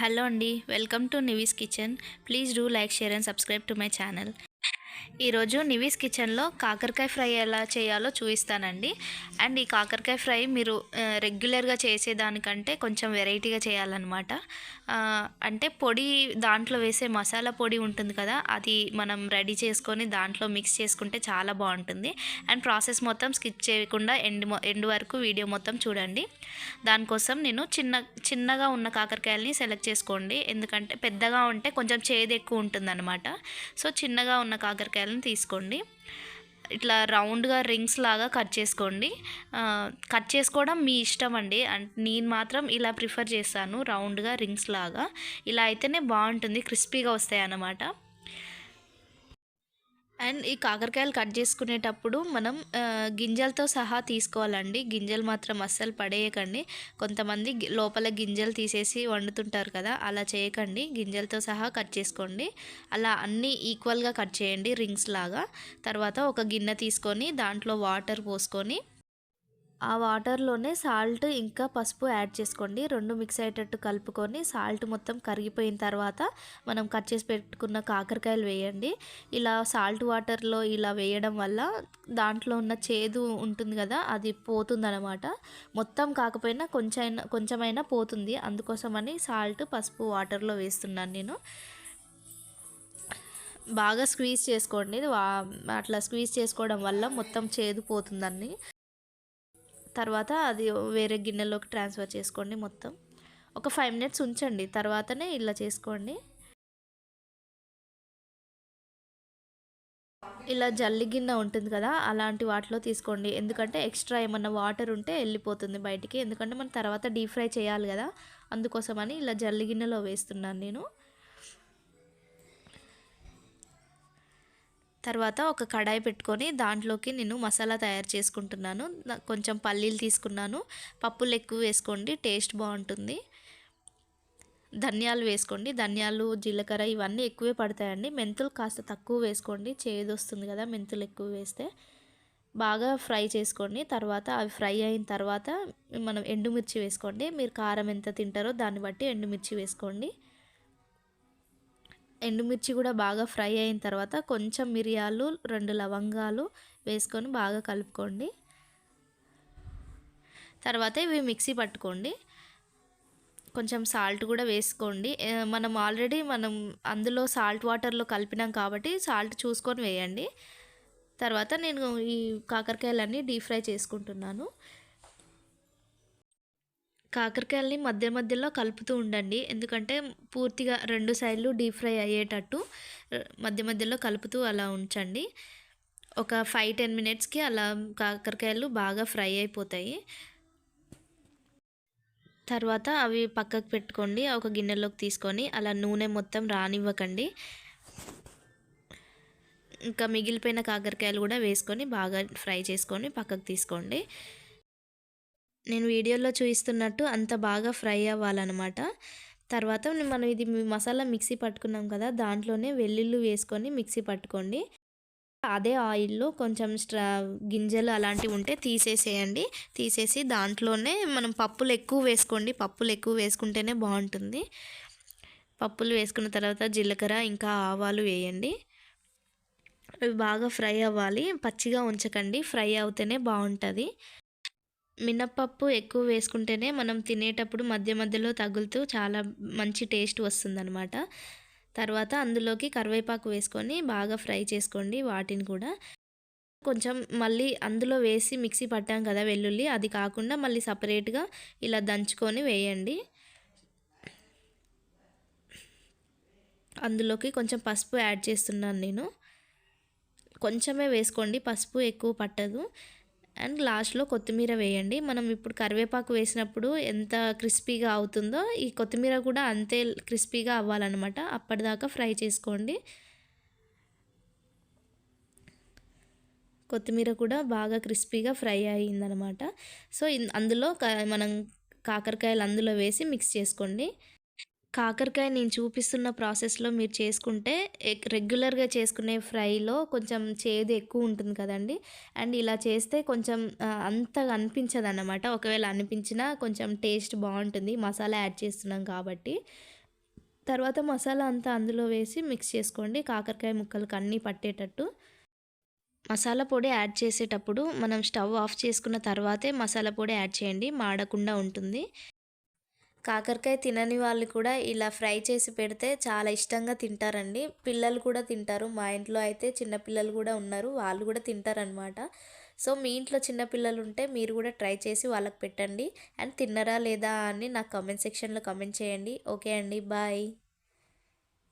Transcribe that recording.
Hello అండి welcome to Nivi's kitchen. Please do like share and subscribe to my channel. ఈరోజు నివీస్ కిచెన్లో కాకరకాయ fry ఎలా చేయాలో చూపిస్తానండి. అండ్ ఈ కాకరకాయ ఫ్రై మీరు రెగ్యులర్గా చేసేదానికంటే కొంచెం వెరైటీగా చేయాలన్నమాట. అంటే పొడి దాంట్లో వేసే మసాలా పొడి ఉంటుంది కదా అది మనం రెడీ చేసుకొని దాంట్లో మిక్స్ చేసుకుంటే చాలా బాగుంటుంది. అండ్ ప్రాసెస్ మొత్తం స్కిప్ చేయకుండా ఎండ్ ఎండ్ వరకు వీడియో మొత్తం చూడండి. దానికోసం నేను చిన్న చిన్నగా ఉన్న కాకరకాయలని సెలెక్ట్ చేసుకోండి. ఎందుకంటే పెద్దగా ఉంటే కొంచెం చేదు ఎక్కువ ఉంటుందన్నమాట. సో చిన్నగా ఉన్న కాకరకాయ కాకరకాయలను తీసుకోండి. ఇట్లా రౌండ్గా రింగ్స్ లాగా కట్ చేసుకోండి. కట్ చేసుకోవడం మీ ఇష్టం అండి. నేను మాత్రం ఇలా ప్రిఫర్ చేస్తాను రౌండ్గా రింగ్స్ లాగా. ఇలా అయితేనే బాగుంటుంది క్రిస్పీగా వస్తాయి అన్నమాట అండ్ ఈ కాకరకాయలు కట్ చేసుకునేటప్పుడు మనం గింజలతో సహా తీసుకోవాలండి. గింజలు మాత్రం అస్సలు పడేయకండి. కొంతమంది లోపల గింజలు తీసేసి వండుతుంటారు కదా అలా చేయకండి. గింజలతో సహా కట్ చేసుకోండి. అలా అన్నీ ఈక్వల్గా కట్ చేయండి రింగ్స్ లాగా. తర్వాత ఒక గిన్నె తీసుకొని దాంట్లో వాటర్ పోసుకొని ఆ వాటర్లోనే సాల్ట్ ఇంకా పసుపు యాడ్ చేసుకోండి. రెండు మిక్స్ అయ్యేటట్టు కలుపుకొని సాల్ట్ మొత్తం కరిగిపోయిన తర్వాత మనం కట్ చేసి పెట్టుకున్న కాకరకాయలు వేయండి. ఇలా సాల్ట్ వాటర్లో ఇలా వేయడం వల్ల దాంట్లో ఉన్న చేదు ఉంటుంది కదా అది పోతుందన్నమాట. మొత్తం కాకపోయినా కొంచెం కొంచెమైనా పోతుంది. అందుకోసమని సాల్ట్ పసుపు వాటర్లో వేస్తున్నాను నేను. బాగా స్క్వీజ్ చేసుకోండి. వా- అట్లా స్క్వీజ్ చేసుకోవడం వల్ల మొత్తం చేదు పోతుందని. తర్వాత అది వేరే గిన్నెలోకి ట్రాన్స్ఫర్ చేసుకోండి మొత్తం. ఒక ఫైవ్ మినిట్స్ ఉంచండి తర్వాతనే ఇలా చేసుకోండి. ఇలా జల్లి గిన్నె ఉంటుంది కదా అలాంటి వాటిలో తీసుకోండి. ఎందుకంటే ఎక్స్ట్రా ఏమన్నా వాటర్ ఉంటే వెళ్ళిపోతుంది బయటికి. ఎందుకంటే మనం తర్వాత డీప్ ఫ్రై చేయాలి కదా అందుకోసమని ఇలా జల్లి గిన్నెలో వేస్తున్నాను నేను. తర్వాత ఒక కడాయి పెట్టుకొని దాంట్లోకి నేను మసాలా తయారు చేసుకుంటున్నాను. కొంచెం పల్లీలు తీసుకున్నాను. పప్పులు ఎక్కువ వేసుకోండి టేస్ట్ బాగుంటుంది. ధనియాలు వేసుకోండి. ధనియాలు జీలకర్ర ఇవన్నీ ఎక్కువే పడతాయండి. మెంతులు కాస్త తక్కువ వేసుకోండి. చేదు వస్తుంది కదా మెంతులు ఎక్కువ వేస్తే. బాగా ఫ్రై చేసుకోండి. తర్వాత అవి ఫ్రై అయిన తర్వాత మనం ఎండుమిర్చి వేసుకోండి. మీరు కారం ఎంత తింటారో దాన్ని బట్టి ఎండుమిర్చి వేసుకోండి. ఎండుమిర్చి కూడా బాగా ఫ్రై అయిన తర్వాత కొంచెం మిరియాలు రెండు లవంగాలు వేసుకొని బాగా కలుపుకోండి. తర్వాత ఇవి మిక్సీ పట్టుకోండి. కొంచెం సాల్ట్ కూడా వేసుకోండి. మనం ఆల్రెడీ మనం అందులో సాల్ట్ వాటర్లో కలిపినాం కాబట్టి సాల్ట్ చూసుకొని వేయండి. తర్వాత నేను ఈ కాకరకాయలన్నీ డీప్ ఫ్రై చేసుకుంటున్నాను. కాకరకాయలని మధ్య మధ్యలో కలుపుతూ ఉండండి. ఎందుకంటే పూర్తిగా రెండు సైడ్లు డీప్ ఫ్రై అయ్యేటట్టు మధ్య మధ్యలో కలుపుతూ అలా ఉంచండి. ఒక ఫైవ్ టెన్ మినిట్స్కి అలా కాకరకాయలు బాగా ఫ్రై అయిపోతాయి. తర్వాత అవి పక్కకు పెట్టుకోండి. ఒక గిన్నెలోకి తీసుకొని అలా నూనె మొత్తం రానివ్వకండి. ఇంకా మిగిలిపోయిన కాకరకాయలు కూడా వేసుకొని బాగా ఫ్రై చేసుకొని పక్కకు తీసుకోండి. నేను వీడియోలో చూపిస్తున్నట్టు అంత బాగా ఫ్రై అవ్వాలన్నమాట. తర్వాత మనం ఇది మసాలా మిక్సీ పట్టుకున్నాం కదా దాంట్లోనే వెల్లుల్లి వేసుకొని మిక్సీ పట్టుకోండి. అదే ఆయిల్లో కొంచెం స్ట్రా గింజలు అలాంటివి ఉంటే తీసేసేయండి. తీసేసి దాంట్లోనే మనం పప్పులు ఎక్కువ వేసుకోండి. పప్పులు ఎక్కువ వేసుకుంటేనే బాగుంటుంది. పప్పులు వేసుకున్న తర్వాత జీలకర్ర ఇంకా ఆవాలు వేయండి. అవి బాగా ఫ్రై అవ్వాలి. పచ్చిగా ఉంచకండి. ఫ్రై అవుతేనే బాగుంటుంది. మినప్పప్పు ఎక్కువ వేసుకుంటేనే మనం తినేటప్పుడు మధ్య మధ్యలో తగులుతూ చాలా మంచి టేస్ట్ వస్తుందన్నమాట. తర్వాత అందులోకి కరివేపాకు వేసుకొని బాగా ఫ్రై చేసుకోండి వాటిని కూడా. కొంచెం మళ్ళీ అందులో వేసి మిక్సీ పట్టాం కదా వెల్లుల్లి అది కాకుండా మళ్ళీ సపరేట్గా ఇలా దంచుకొని వేయండి. అందులోకి కొంచెం పసుపు యాడ్ చేస్తున్నాను నేను. కొంచెమే వేసుకోండి పసుపు ఎక్కువ పట్టదు. అండ్ లాస్ట్లో కొత్తిమీర వేయండి. మనం ఇప్పుడు కరివేపాకు వేసినప్పుడు ఎంత క్రిస్పీగా అవుతుందో ఈ కొత్తిమీర కూడా అంతే క్రిస్పీగా అవ్వాలన్నమాట. అప్పటిదాకా ఫ్రై చేసుకోండి. కొత్తిమీర కూడా బాగా క్రిస్పీగా ఫ్రై అయ్యిందనమాట సో అందులో మనం కాకరకాయలు అందులో వేసి మిక్స్ చేసుకోండి. కాకరకాయ నేను చూపిస్తున్న ప్రాసెస్లో మీరు చేసుకుంటే రెగ్యులర్గా చేసుకునే ఫ్రైలో కొంచెం చేదు ఎక్కువ ఉంటుంది కదండి. అండ్ ఇలా చేస్తే కొంచెం అంతగా అనిపించదు అన్నమాట ఒకవేళ అనిపించినా కొంచెం టేస్ట్ బాగుంటుంది. మసాలా యాడ్ చేస్తున్నాం కాబట్టి. తర్వాత మసాలా అంతా అందులో వేసి మిక్స్ చేసుకోండి. కాకరకాయ ముక్కలకు అన్నీ పట్టేటట్టు. మసాలా పొడి యాడ్ చేసేటప్పుడు మనం స్టవ్ ఆఫ్ చేసుకున్న తర్వాతే మసాలా పొడి యాడ్ చేయండి. మాడకుండా ఉంటుంది. కాకరకాయ తినని వాళ్ళు కూడా ఇలా ఫ్రై చేసి పెడితే చాలా ఇష్టంగా తింటారండి. పిల్లలు కూడా తింటారు. మా ఇంట్లో అయితే చిన్నపిల్లలు కూడా ఉన్నారు. వాళ్ళు కూడా తింటారనమాట సో మీ ఇంట్లో చిన్నపిల్లలు ఉంటే మీరు కూడా ట్రై చేసి వాళ్ళకి పెట్టండి. అండ్ తిన్నరా లేదా అని నాకు కమెంట్ సెక్షన్లో కామెంట్ చేయండి. ఓకే అండి. బాయ్.